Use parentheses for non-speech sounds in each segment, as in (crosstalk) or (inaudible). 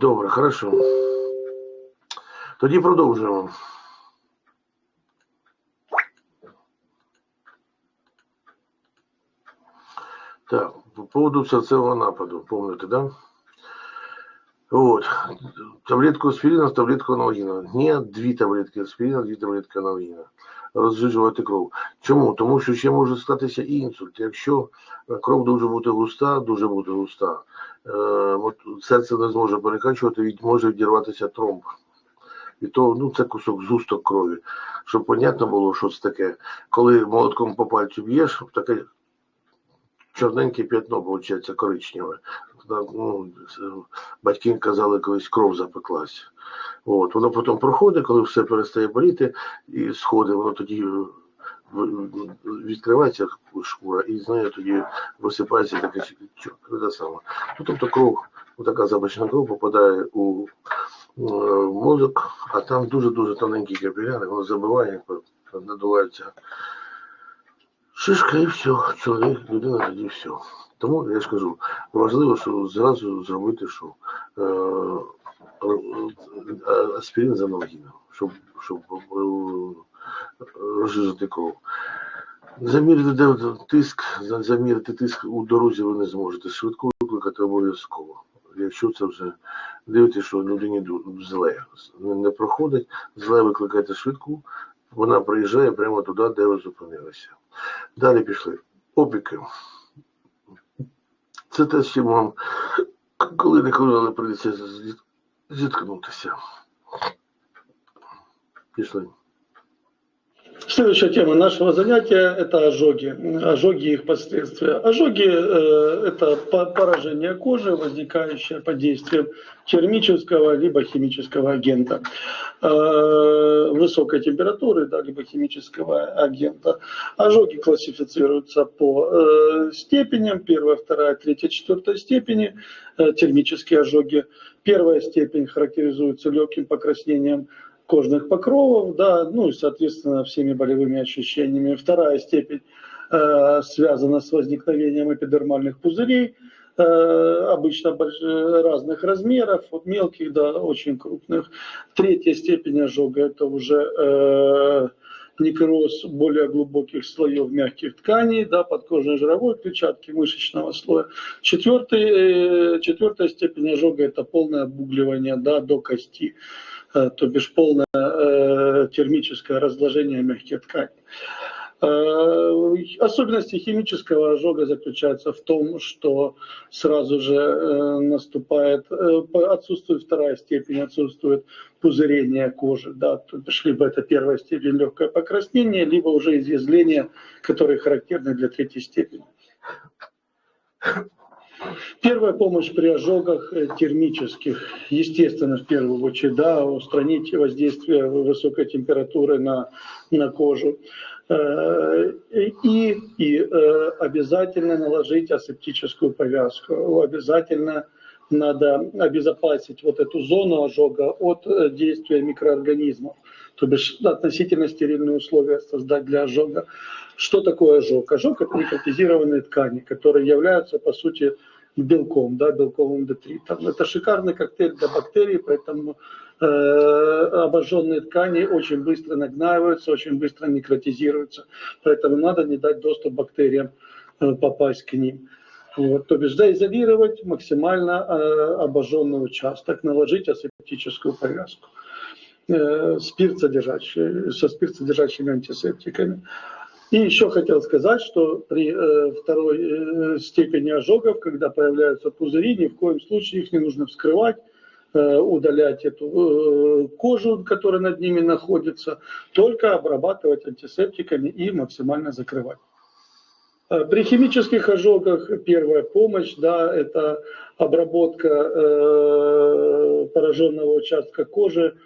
Добре, хорошо. Тоді продовжуємо. Так, по поводу сердцевого нападу, помните, да? Вот. Таблетку аспирина, таблетку аналгіна. Ні, дві таблетки аспирина, дві таблетки аналгіна. Розжижувати кров. Чому? Тому що ще може статися інсульт. Якщо кров дуже бути густа, дуже бути густа, от серце не зможе перекачувати, від, може відірватися тромб. І то ну, це кусок зусток крові. Щоб понятно було, що це таке. Коли молотком по пальцю б'єш, таке чорненьке п'ятно, виходить, коричневе. Ну, батьки казали, колись кров запеклася. От, воно потім проходить, коли все перестає боліти і сходить, воно тоді е, відкривається шкура і з нею тоді висипається таке те саме. Ну, тобто кров, така забачна кров попадає у е, мозок, а там дуже-дуже тоненькі капіляри, воно забиває, надувається шишка і все, чоловік, людина тоді все. Тому я ж кажу, важливо, що зразу зробити, що е, аспірин з аналгіном, щоб, щоб кров. Замірити де тиск, замірити тиск у дорозі ви не зможете. Швидко викликати обов'язково. Якщо це вже дивитесь, що людині зле не проходить, зле викликайте швидку, вона приїжджає прямо туди, де ви зупинилися. Далі пішли. Опіки. Це те, чим вам коли не коли прийдеться зіткнутися. Пішли. Следующая тема нашего занятия – это ожоги. Ожоги и их последствия. Ожоги э, – это поражение кожи, возникающее под действием термического либо химического агента. Э, высокой температуры, да, либо химического агента. Ожоги классифицируются по э, степеням. Первая, вторая, третья, четвертая степени. Э, термические ожоги. Первая степень характеризуется легким покраснением кожных покровов, да, ну и, соответственно, всеми болевыми ощущениями. Вторая степень э, связана с возникновением эпидермальных пузырей, э, обычно больш... разных размеров, от мелких до очень крупных. Третья степень ожога – это уже э, некроз более глубоких слоев мягких тканей, да, подкожной жировой клетчатки, мышечного слоя. Четвертый, э, четвертая степень ожога – это полное обугливание да, до кости. Э, то бишь полное э, термическое разложение мягких тканей. Э, особенности химического ожога заключаются в том, что сразу же наступает, отсутствует вторая степень, отсутствует пузырение кожи, да, то бишь либо это первая степень легкое покраснение, либо уже изъязвление, которые характерны для третьей степени. Первая помощь при ожогах э, термических, естественно, в первую очередь, да, устранить воздействие высокой температуры на, на кожу. Э, и, и э, обязательно наложить асептическую повязку. Обязательно надо обезопасить вот эту зону ожога от действия микроорганизмов. То бишь относительно стерильные условия создать для ожога. Что такое ожог? Ожог – это микротизированные ткани, которые являются, по сути, белком, да, белковым детритом. Это шикарный коктейль для бактерий, поэтому э, обожженные ткани очень быстро нагнаиваются, очень быстро некротизируются. Поэтому надо не дать доступ бактериям э, попасть к ним. Вот, то бишь заизолировать максимально э, обожженный участок, наложить асептическую повязку. Э, спирт содержащий, со спирт содержащими антисептиками. И еще хотел сказать, что при э, второй э, степени ожогов, когда появляются пузыри, ни в коем случае их не нужно вскрывать, э, удалять эту э, кожу, которая над ними находится, только обрабатывать антисептиками и максимально закрывать. Э, при химических ожогах первая помощь, да, это обработка э, пораженного участка кожи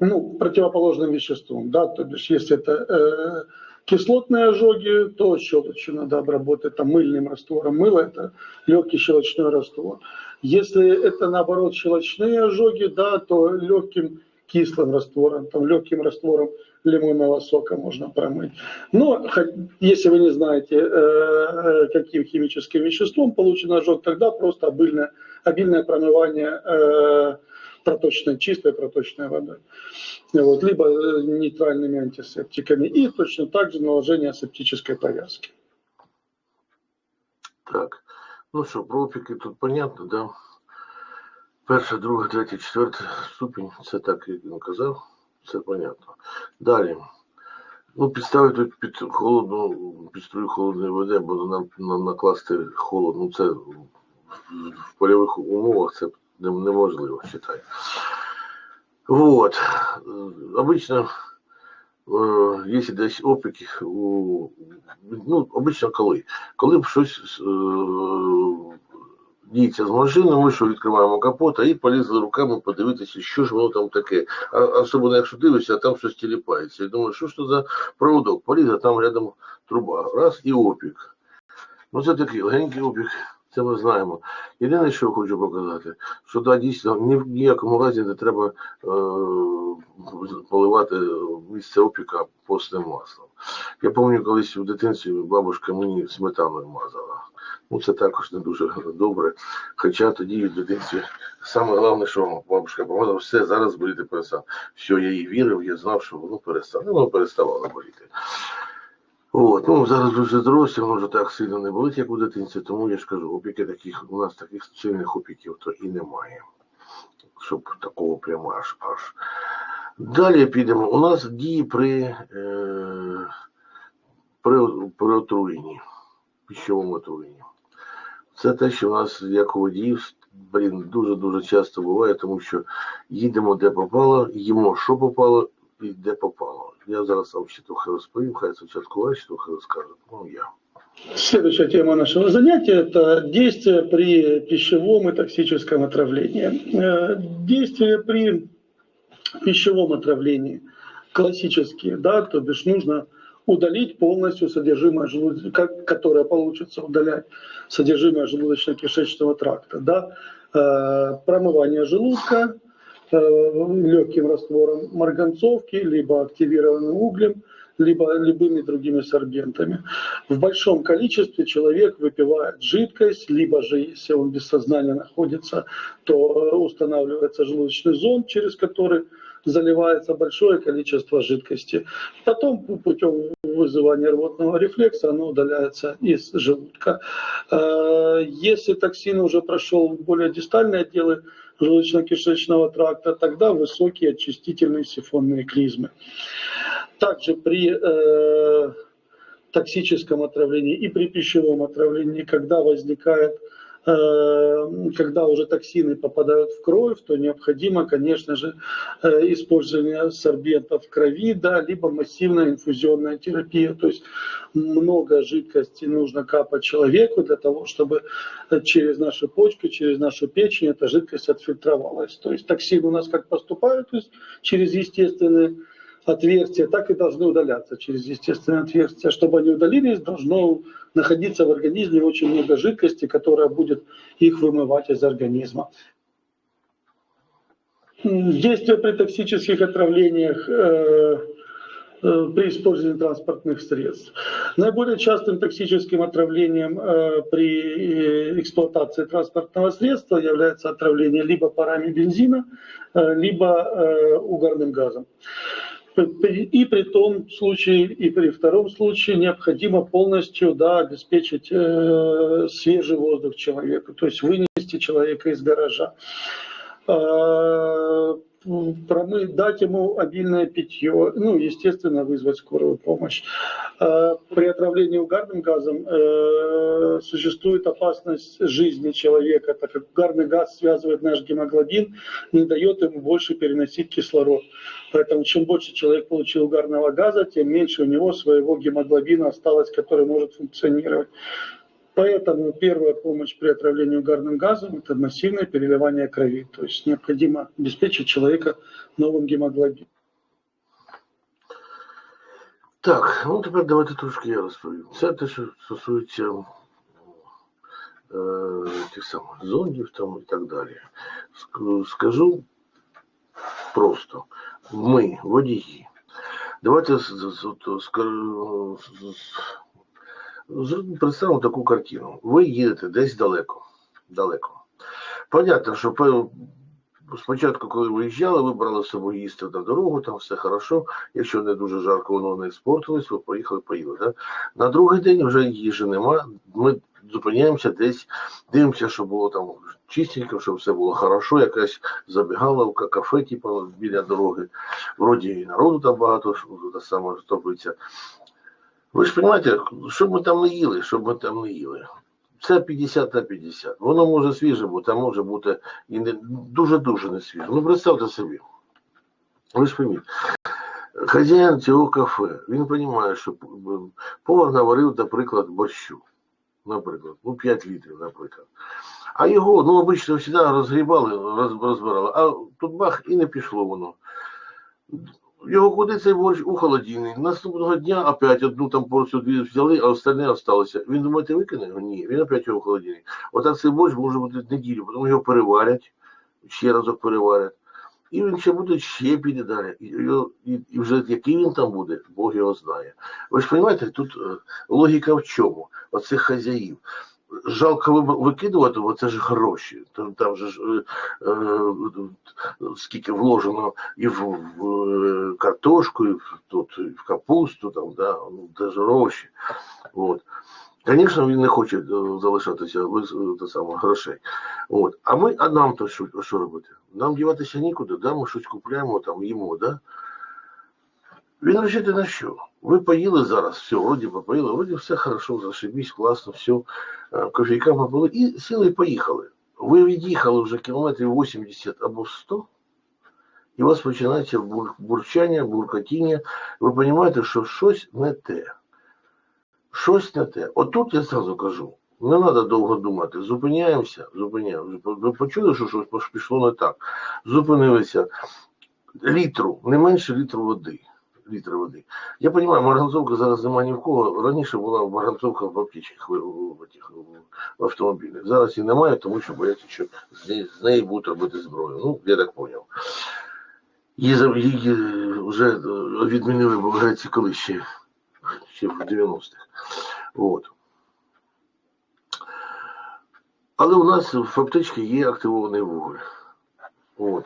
ну, противоположным веществом, да, то бишь если это э, Кислотные ожоги, то щелочью надо обработать там, мыльным раствором. Мыло – это легкий щелочной раствор. Если это, наоборот, щелочные ожоги, да, то легким кислым раствором, там, легким раствором лимонного сока можно промыть. Но если вы не знаете, э, э, каким химическим веществом получен ожог, тогда просто обильное обильное промывание э, проточной, чистой проточной водой, вот, либо э, нейтральными антисептиками, и точно так же наложение асептической повязки. Так, ну що, про опіки тут понятно, да? Перша, друга, третя, четверта ступінь, це так, як він казав, це понятно. Далі. Ну, підставити під холодну, під струю холодної води, або нам, накласти холод, ну це в, польових умовах це неможливо, вважаю. Вот. Обично, е, якщо десь опіки, у, ну, обично коли? Коли б щось е, діється з машиною, ми що відкриваємо капот, і полізли руками подивитися, що ж воно там таке. А, особливо, якщо дивишся, а там щось тіліпається. І думаю, що ж це за проводок? Поліз, а там рядом труба. Раз і опік. Ну це такий легенький опік, це ми знаємо. Єдине, що хочу показати, що да, дійсно ні в ніякому разі не треба е, поливати місце опіка постним маслом. Я пам'ятаю, колись в дитинстві бабушка мені сметаною мазала. Ну, це також не дуже добре. Хоча тоді в дитинстві саме головне, що бабушка помагала, все, зараз боліти перестане. Все, я їй вірив, я знав, що воно перестане. Воно переставало боліти. От, ну зараз вже дорослі, воно вже так сильно не болить, як у дитинстві, тому я ж кажу, опіки таких, у нас таких сильних опіків то і немає. Щоб такого прямо аж аж. Далі підемо. У нас дії при, е, при, при отруєнні, пищовому отруєнні. Це те, що в нас як у водіїв, блін, дуже-дуже часто буває, тому що їдемо де попало, їмо що попало і де попало. Я зараз вам ще трохи розповім, хай спочатку ваші трохи ну я. Следующая тема нашего занятия – это действия при пищевом и токсическом отравлении. Э, Действия при пищевом отравлении классические, да, то бишь нужно удалить полностью содержимое желудочка, которое получится удалять содержимое желудочно-кишечного тракта, да, Э, промывание желудка легким раствором марганцовки, либо активированным углем, либо любыми другими сорбентами. В большом количестве человек выпивает жидкость, либо же, если он без сознания находится, то э, устанавливается желудочный зонд, через который заливается большое количество жидкости. Потом путем вызывания рвотного рефлекса оно удаляется из желудка. Э, Если токсин уже прошел более дистальные отделы желудочно-кишечного тракта, тогда высокие очистительные сифонные клизмы. Также при э, токсическом отравлении и при пищевом отравлении, когда возникает, когда уже токсины попадают в кровь, то необходимо, конечно же, э, использование сорбентов в крови, да, либо массивная инфузионная терапия, то есть много жидкости нужно капать человеку для того, чтобы э, через наши почки, через нашу печень эта жидкость отфильтровалась. То есть токсины у нас как поступают, то есть через естественные отверстия, так и должны удаляться через естественное отверстие. Чтобы они удалились, должно находиться в организме очень много жидкости, которая будет их вымывать из организма. М, Действия при токсических отравлениях э, э, при использовании транспортных средств. Наиболее частым токсическим отравлением э, при э, эксплуатации транспортного средства является отравление либо парами бензина, э, либо э, угарным газом. И при том случае, и при втором случае необходимо полностью да, обеспечить э, свежий воздух человеку, то есть вынести человека из гаража. Промыть, дать ему обильное питье, ну, естественно, вызвать скорую помощь. Э, При отравлении угарным газом э, существует опасность жизни человека, так как угарный газ связывает наш гемоглобин, не дает ему больше переносить кислород. Поэтому чем больше человек получил угарного газа, тем меньше у него своего гемоглобина осталось, который может функционировать. Поэтому первая помощь при отравлении угарным газом – это массивное переливание крови. То есть необходимо обеспечить человека новым гемоглобином. Так, ну тепер давайте трошки я розповім. Це те, що стосується е, тих самих зондів там і так далі. Ск- Скажу просто, ми, водії, давайте з- з- от, ска- з- з- Представимо таку картину. Ви їдете десь далеко, далеко. Понятно, що спочатку, коли виїжджали, ви брали з собою їсти на дорогу, там все хорошо. Якщо не дуже жарко, воно не спортилось, ви поїхали, поїли. Да? На другий день вже їжі нема. Ми зупиняємося десь, дивимося, щоб було там чистенько, щоб все було хорошо, якась забігаловка, кафе, типу, біля дороги. Вроді і народу там багато, що саме топиться. Ви ж розумієте, щоб ми там не їли, щоб ми там не їли. Це 50 на 50. Воно може свіже бути, а може бути і не дуже-дуже не свіже. Ну представте собі. Ви ж пойміть, хазяїн цього кафе, він розуміє, що повар наварив, наприклад, борщу. Наприклад, ну 5 літрів, наприклад. А його, ну, обично завжди розгрібали, розбирали, а тут бах і не пішло воно. Його куди цей борщ у холодильник. Наступного дня опять одну там порцію дві взяли, а остальне осталося. Він думаєте, викине його? Ні, він опять його в холодильник. Отак цей борщ може бути неділю, потім його переварять, ще разок переварять. І він ще буде ще піде далі. І, і, і вже який він там буде, Бог його знає. Ви ж розумієте, тут е, логіка в чому? Оцих хазяїв. Жалко ви- викидувати, бо це ж гроші. Там, там же ж е, е, скільки вложено і в, в е, картошку, і в, тут, і в капусту, там, да, ну, це ж гроші. От. Звісно, він не хоче е, залишатися без е, те грошей. От. А ми, а нам то що, що робити? Нам діватися нікуди, да? ми щось купляємо, там, їмо, да? Він вчити на що? Ви поїли зараз, все, вроді поїли, вроді все хорошо, зашибісь, класно, все, е, кофійка попили і сіли і поїхали. Ви від'їхали вже кілометрів 80 або 100, і у вас починається бур- бурчання, буркотіння. Ви розумієте, що щось не те. Щось не те. Отут я зразу кажу, не треба довго думати. Зупиняємося, зупиняємося. Ви почули, що щось пішло не так. Зупинилися. Літру, не менше літру води. Літри води. Я розумію, марганцовка зараз немає ні в кого. Раніше була марганцовка в аптечках, в, в, в, автомобілях. Зараз її немає, тому що бояться, що з неї, з неї будуть робити зброю. Ну, я так зрозумів. Її, її вже відмінили в Греції коли ще, ще в 90-х. От. Але у нас в аптечці є активований вуголь. От.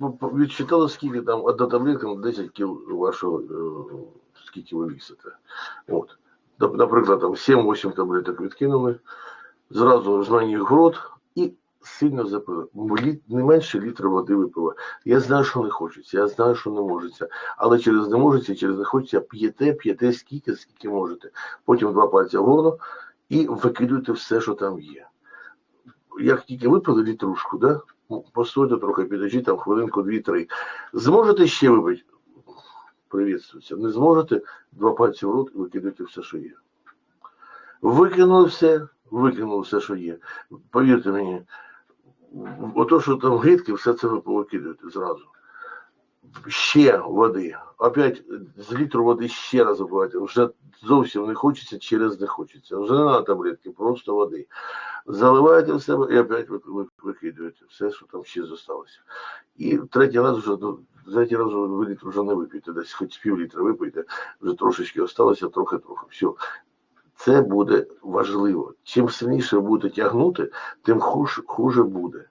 Ну, Відчитали, скільки там одна таблетка на 10 кіл вашого, е, скільки ви вісите. От. Наприклад, там 7-8 таблеток відкинули, зразу жмені їх в рот і сильно запили. Не менше літра води випили. Я знаю, що не хочеться, я знаю, що не можеться. Але через не можеться, через не хочеться п'єте, п'єте скільки, скільки можете. Потім два пальця в горло і викидуйте все, що там є. Як тільки випили літрушку, да? Постойте трохи, підожіть там хвилинку, дві-три. Зможете ще випити? Привітствуйте. Не зможете, два пальці в рот і викидайте все, що є. Викинули все, викинули все, що є. Повірте мені, ото, що там гидки, все це ви повикидуєте зразу. Ще води. Опять з літру води ще раз випивайте. Вже зовсім не хочеться, через не хочеться. Вже не на таблетки, просто води. Заливаєте в себе і опять ви- ви- викидуєте все, що там ще залишилося. І третій раз вже ну, третій раз ви літр вже не вип'єте, десь хоч пів літра випийте, вже трошечки осталося, трохи-трохи. Все. Це буде важливо. Чим сильніше будете тягнути, тим хуж, хуже буде.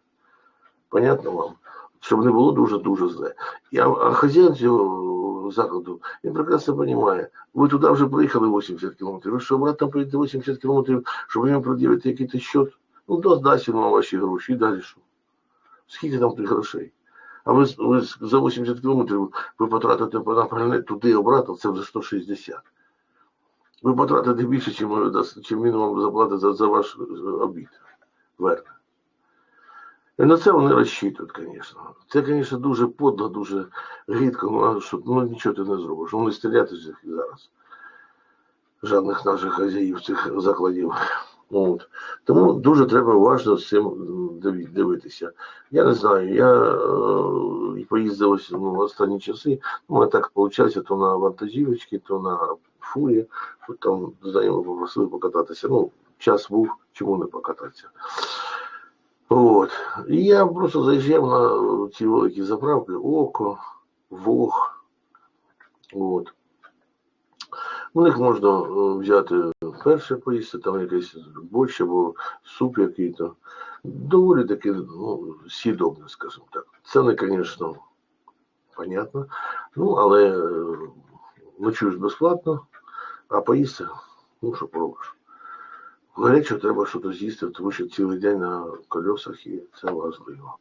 Понятно вам? Щоб не було дуже-дуже зле. І, а, хазяїн цього закладу, він прекрасно розуміє, ви туди вже приїхали 80 кілометрів, ви що обратно поїдете 80 кілометрів, щоб йому пред'явити якийсь счет, ну да, дасть вам ваші гроші, і далі що? Скільки там тих грошей? А ви, ви за 80 кілометрів ви потратите на пальне туди обратно, це вже 160. Ви потратите більше, чим, чим він вам заплатить за, за ваш е, обід. Верне. І на це вони розчитують, звісно. Це, звісно, дуже подло, дуже гидко, ну, а що, ну нічого ти не зробиш. Вони стріляти з них зараз. Жодних наших хазяїв цих закладів. От. Тому дуже треба уважно з цим дивитися. Я не знаю, я е, поїздив ось, ну, в останні часи, ну, так виходить, то на вантажівочці, то на фурі, там знайомі попросили покататися. Ну, час був, чому не покататися. От. І я просто заїжджав на ці великі заправки Око, Вог. От. У них можна е, взяти перше поїсти, там якийсь борщ або суп який-то. Доволі таки ну, сідобне, скажімо так. Це не, звісно, понятно. Ну, але е, ночуєш безплатно, а поїсти, ну що поробиш. Гарячого треба щось з'їсти, тому що цілий день на кольосах і це важливо.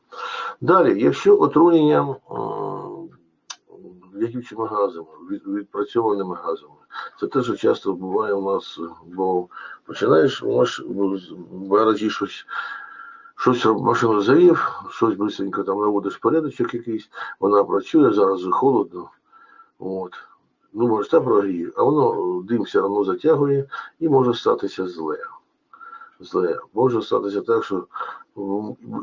Далі, якщо отруєнням лягючими газами, від, відпрацьованими газами, це те, що часто буває у нас, бо починаєш маш, в щось, щось машину завів, щось бисенько там наводиш порядочок якийсь, вона працює, зараз холодно. От. Ну, може, там прогріє, а воно дим все одно затягує і може статися зле. Зле. Може статися так, що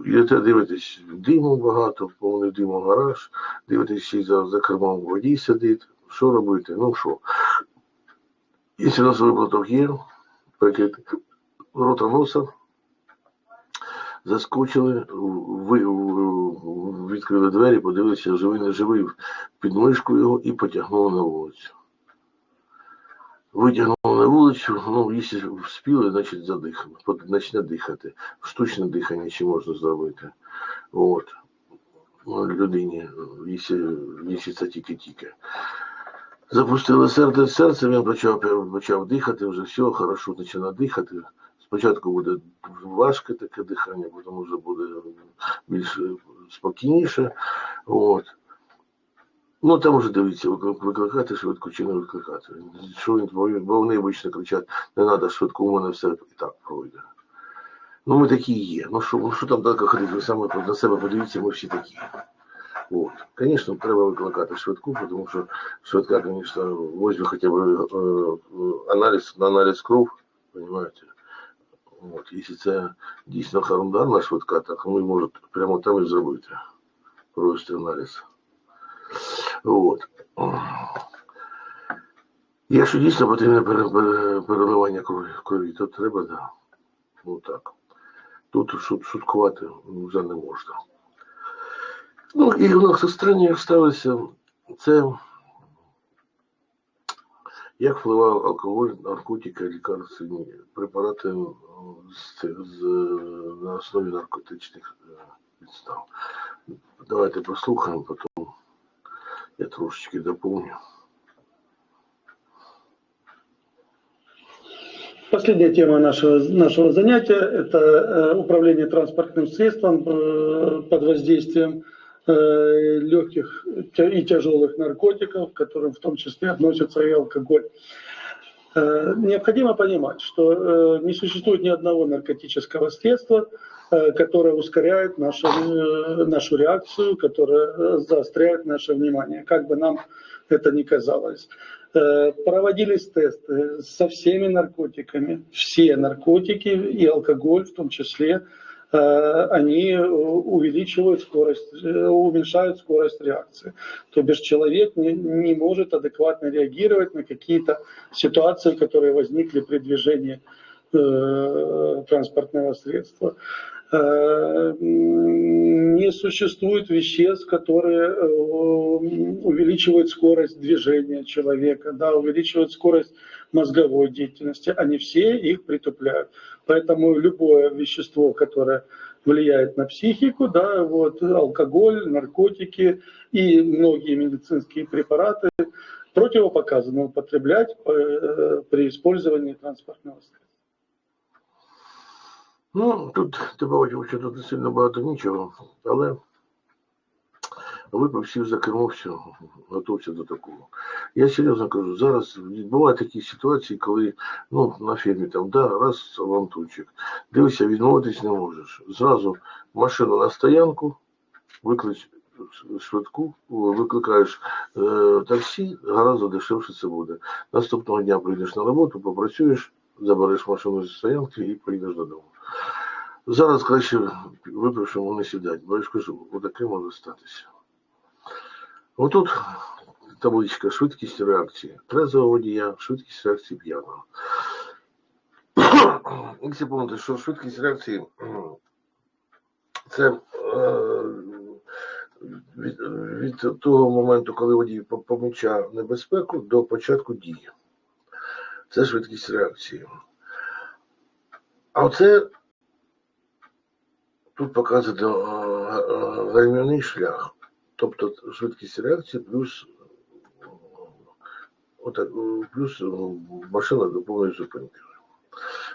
Йдете дивитесь, диму багато, повний диму гараж, дивитесь, ще за, за кермом водій сидить. Що робити? Ну що? Якщо у нас виплаток є, прикрити рота носа, заскочили, ви, відкрили двері, подивилися, живий не живий, під мишку його і потягнули на вулицю. Витягнули на вулицю, ну, якщо вспіли, значить задихали, почне дихати. Штучне дихання ще можна зробити. От. Ну, людині, якщо це тільки-тільки. Запустили серце серце, він почав почав дихати, вже все, хорошо починає дихати. Спочатку буде важке таке дихання, потім вже буде більш спокійніше. От. Ну там вже дивіться, викликати швидко чи не викликати. Що він бо вони обично кричать, не треба швидко, у мене все і так пройде. Ну ми такі є. Ну що ну, що там так ходити, ви саме на себе подивіться, ми всі такі. От. Звісно, треба викликати швидку, тому що швидка, звісно, возьме хоча б э, аналіз на аналіз кров, розумієте? От. Якщо це дійсно харундарна швидка, так ми можемо прямо там і зробити. Провести аналіз. От. Якщо дійсно потрібне переливання крові, крові, то треба, да. Ну так. Тут шуткувати вже не можна. Ну і в нас останнє ставиться це як впливав алкоголь, наркотики, лікарственні препарати з, з, на основі наркотичних підстав. Давайте послухаємо, потім я трошечки дополню. Последняя тема нашего, нашего занятия – это э, управление транспортным средством э, под воздействием э, легких и тяжелых наркотиков, к которым в том числе относится и алкоголь. Необходимо понимать, что не существует ни одного наркотического средства, которое ускоряет нашу, нашу реакцию, которое заостряет наше внимание, как бы нам это ни казалось. Проводились тесты со всеми наркотиками, все наркотики и алкоголь в том числе, они увеличивают скорость, уменьшают скорость реакции. То бишь человек не, не может адекватно реагировать на какие-то ситуации, которые возникли при движении э, транспортного средства. Э, не существует веществ, которые э, увеличивают скорость движения человека, да, увеличивают скорость мозговой деятельности. Они все их притупляют. Поэтому любое вещество, которое влияет на психику, да, вот, алкоголь, наркотики и многие медицинские препараты противопоказано употреблять э, при использовании транспортного средства. Ну, тут ти бачив, сильно багато нічого, але випив всі за кермо, все, готовся до такого. Я серйозно кажу, зараз бувають такі ситуації, коли ну, на фірмі там, да, раз авантурчик, дивися, відмовитись не можеш. Зразу машину на стоянку, виклич швидку, викликаєш е, таксі, гораздо дешевше це буде. Наступного дня прийдеш на роботу, попрацюєш, забереш машину зі стоянки і поїдеш додому. Зараз краще випившому не сідати, бо я ж кажу, отаке може статися. Отут табличка швидкість реакції. Трезвого водія, швидкість реакції п'яного. (clears throat) Якщо пам'ятаєте, що швидкість реакції (clears throat) це е, від, від того моменту, коли водій помічає небезпеку, до початку дії. Це швидкість реакції. А оце тут показано е, е, гальмівний шлях. Тобто швидкість реакції плюс, отак, плюс машина до повної зупинки.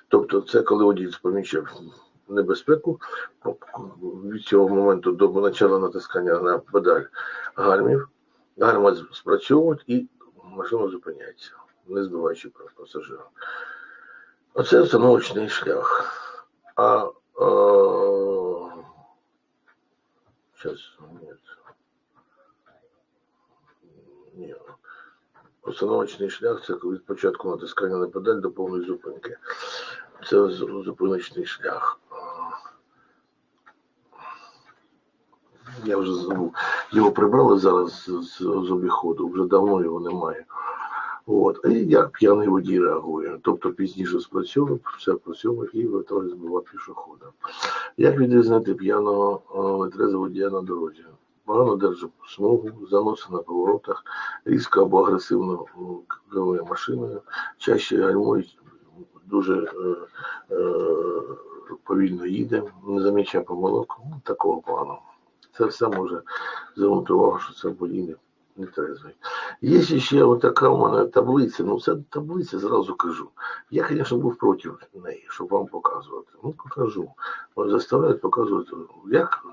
Тобто це коли водій помічав небезпеку, від цього моменту до початку натискання на педаль гальмів, гальма спрацьовують і машина зупиняється, не збиваючи пасажира. Оце установочний шлях. А сейчас, нет. Ні. Установочний шлях це від початку натискання на педаль до повної зупинки. Це зупиночний шлях. Я вже забув. Його прибрали зараз з, з, з обіходу, вже давно його немає. От. І як п'яний водій реагує. Тобто пізніше спрацьовує, все працьовує і витоги збиває пішохода. Як відрізнити п'яного е, водія на дорозі? Погано держить смугу, заносить на поворотах, різко або агресивно керує машиною, чаще гальмують, дуже е, е, повільно їде, не замічає помилок, ну, такого плану. Це все може звернути увагу, що це водій не, трезвий. Є ще от така у мене таблиця, ну це таблиця, зразу кажу. Я, звісно, був проти неї, щоб вам показувати. Ну, покажу. От заставляють показувати, як,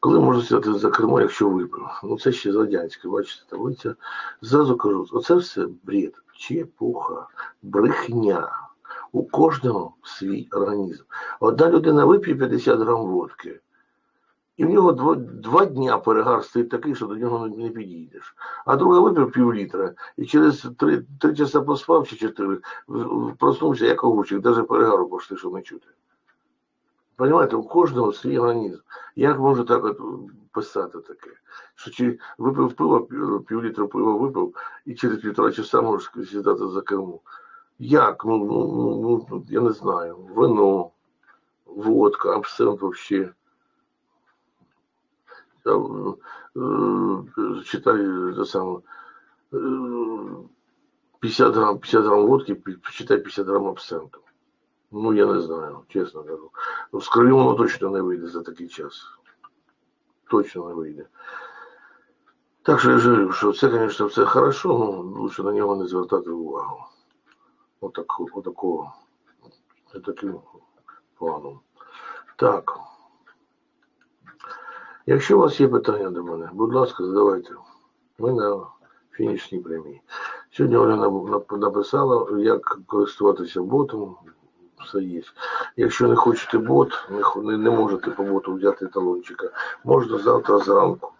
коли можна сідати за кермо, якщо випив. Ну це ще з бачите, таблиця. Зразу кажу, оце все бред, чепуха, брехня. У кожного свій організм. Одна людина вип'є 50 грам водки, і в нього два, два дня перегар стоїть такий, що до нього не підійдеш. А друга випив пів літра, і через три, три часа поспав чи чотири, проснувся як огурчик, навіть перегару пошли, щоб не чути. Понимаєте, у кожного свій організм. Як можна так от писати таке? Що чи випив пиво, пів- літра пива випив, і через півтора часа можеш сідати за кермо. Як? Ну, ну, ну, ну, я не знаю. Вино, водка, абсент вообще. Я, е, читаю те саме. е, 50 грам, 50 грам водки, почитай 50 грам абсенту. Ну, я не знаю, чесно кажу. Ну, з крові воно точно не вийде за такий час. Точно не вийде. Так що я ж говорю, що це, звісно, все хорошо, ну лучше на нього не звертати увагу. Отак, отакого, таким планом. Так. Якщо у вас є питання до мене, будь ласка, задавайте. Ми на фінішній прямій. Сьогодні Оля написала, як користуватися ботом. Все є. Якщо не хочете бот, не, можете по боту взяти талончика, можна завтра зранку.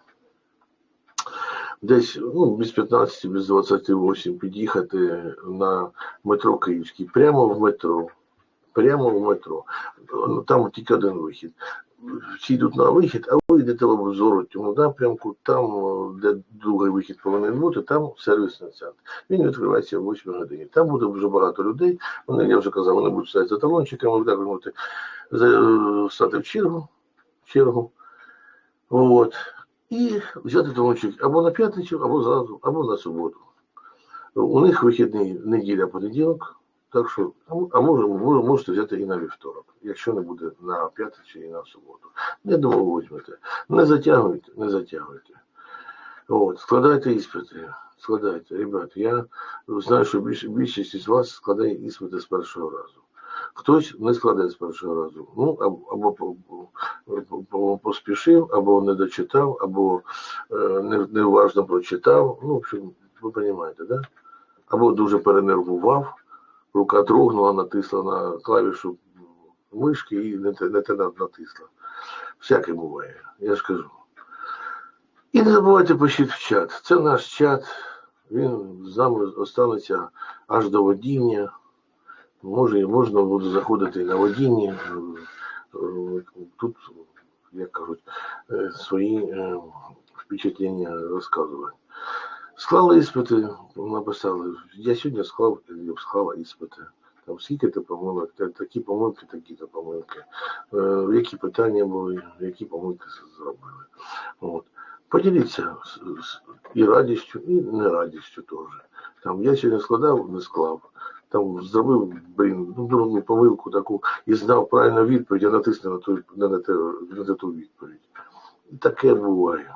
Десь ну, без 15, без 28 під'їхати на метро Київський, прямо в метро. Прямо в метро. Ну, Там тільки один вихід. Всі йдуть на вихід, а ви йдете в обзоротному напрямку, там, де другий вихід повинен бути, там сервісний центр. Він відкривається о 8 годині. Там буде вже багато людей. Вони, я вже казав, вони будуть стояти за талончиками, так ви можете е, стати в чергу, в чергу. От. І взяти талончик або на п'ятницю, або зразу, або на суботу. У них вихідний неділя понеділок, так що, а може, ви можете взяти і на вівторок, якщо не буде на п'ятницю і на суботу. Я думаю, візьмете. Не затягуйте, не затягуйте. От, складайте іспити, складайте. Ребят, я знаю, що більш, більшість із вас складає іспити з першого разу. Хтось не складає з першого разу. Ну, або, або по- по- по- поспішив, або не дочитав, або е, не- неуважно прочитав. Ну, в общем, ви розумієте, да? Або дуже перенервував, рука дрогнула, натисла на клавішу мишки і не те, натисла. Всяке буває, я ж кажу. І не забувайте пишіть в чат. Це наш чат, він з нами останеться аж до водіння. Може, можна буде заходити на водіння. Тут, як кажуть, е, свої е, впечатлення розказувати. Склали іспити, написали. Я сьогодні склав, склала іспити. Там скільки то помилок, такі помилки, такі то помилки. Е, які питання були, які помилки зробили. От. Поділіться і радістю, і нерадістю теж. Там я сьогодні складав, не склав. там зробив, блін, ну, дурну помилку таку і знав правильну відповідь, а натиснув на ту, на, на ту відповідь. Таке буває.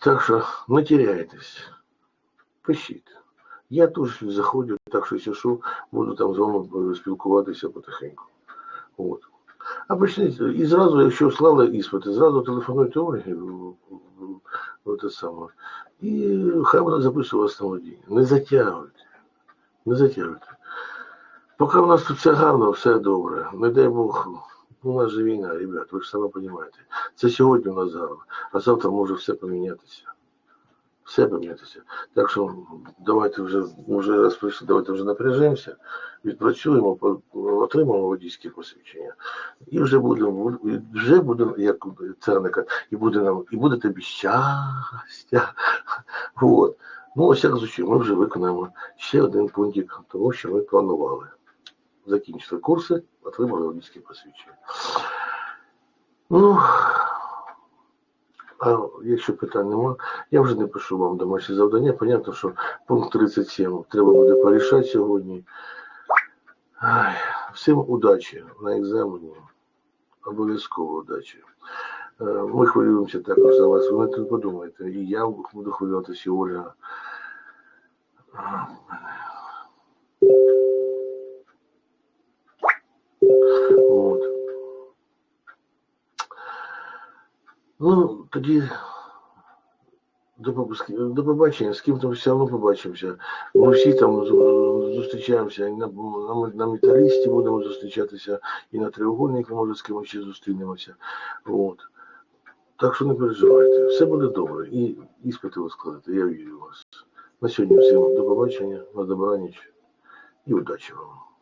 Так що не теряйтесь, пишіть. Я теж заходжу, так що якщо буду там з вами спілкуватися потихеньку. От. А почніть, і зразу, якщо слали іспити, зразу телефонуйте в- те саме. І хай вона записує вас на водій. Не затягуйте. Не затягуйте. Поки в нас тут все гарно, все добре. Не дай Бог, у нас же війна, ребят, ви ж самі розумієте. Це сьогодні у нас гарно, а завтра може все помінятися. Все помінятися. Так що давайте вже, вже раз прийшли, давайте вже напряжемося, відпрацюємо, отримаємо водійське посвідчення. І вже будемо, вже будемо, як церника, і буде нам, і буде тобі щастя. От. Ну, ось як звучить, ми вже виконаємо ще один пунктик того, що ми планували. Закінчили курси, отримали водійське посвідчення. Ну, а якщо питань нема, я вже не пишу вам домашні завдання. Понятно, що пункт 37 треба буде порішати сьогодні. Всім удачі на екзамені. Обов'язково удачі. Е, Ми хвилюємося також за вас. Ви тут подумайте. І я буду хвилюватися, і Ольга. Ну, тоді до, побачення, з ким там все одно побачимося. Ми всі там зустрічаємося, і на, на, на металісті будемо зустрічатися, і на треугольнику, може, з кимось ще зустрінемося. От. Так що не переживайте, все буде добре. І іспити ви складете, я вірю вас. На сьогодні всім до побачення, на добраніч і удачі вам.